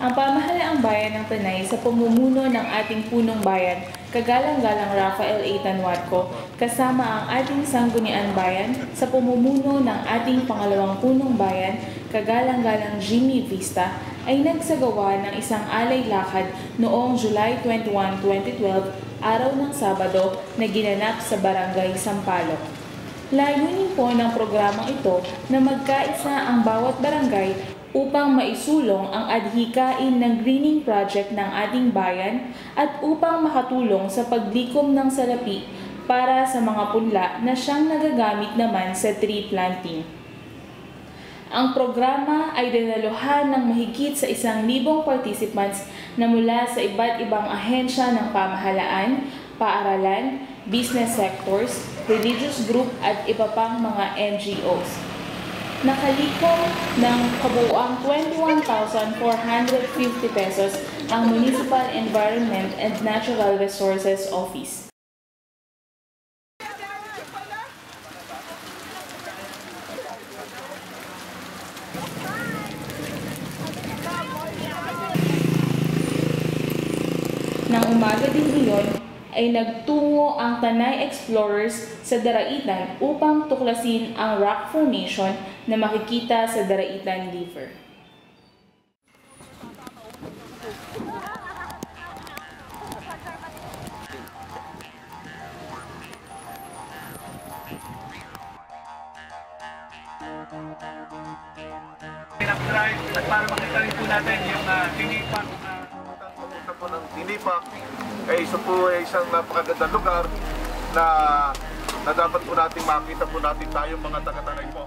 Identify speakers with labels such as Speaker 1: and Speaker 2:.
Speaker 1: ang pamahalaang bayan ng Tanay sa pamumuno ng ating punong bayan, kagalang-galang Rafael A. Tanwadco, kasama ang ating sanggunian bayan sa pamumuno ng ating pangalawang punong bayan, kagalang-galang Jimmy Vista, ay nagsagawa ng isang alay lakad noong July 21, 2012, araw ng Sabado na ginanap sa Barangay Sampaloc. Layunin po ng programang ito na magkaisa ang bawat barangay upang maisulong ang adhikain ng greening project ng ating bayan at upang makatulong sa paglikom ng salapi para sa mga punla na siyang nagagamit naman sa tree planting. Ang programa ay dinaluhan ng mahigit sa isang libong participants na mula sa iba't ibang ahensya ng pamahalaan, paaralan, business sectors, religious group at iba pang mga NGOs nakalikom ng kabuuang 21,450 pesos ang Municipal Environment and Natural Resources Office. Nang umaga din iyon, ay nagtungo ang Tanay Explorers sa Daraitan upang tuklasin ang rock formation na makikita sa Daraitan River.
Speaker 2: Pinag-drive para makita rin po natin yung uh, tinipak
Speaker 3: Papunta po ng Tinipak, eh, isa po ay isang napakagandang lugar na, na dapat po natin makita po natin tayong mga taga-tanay po.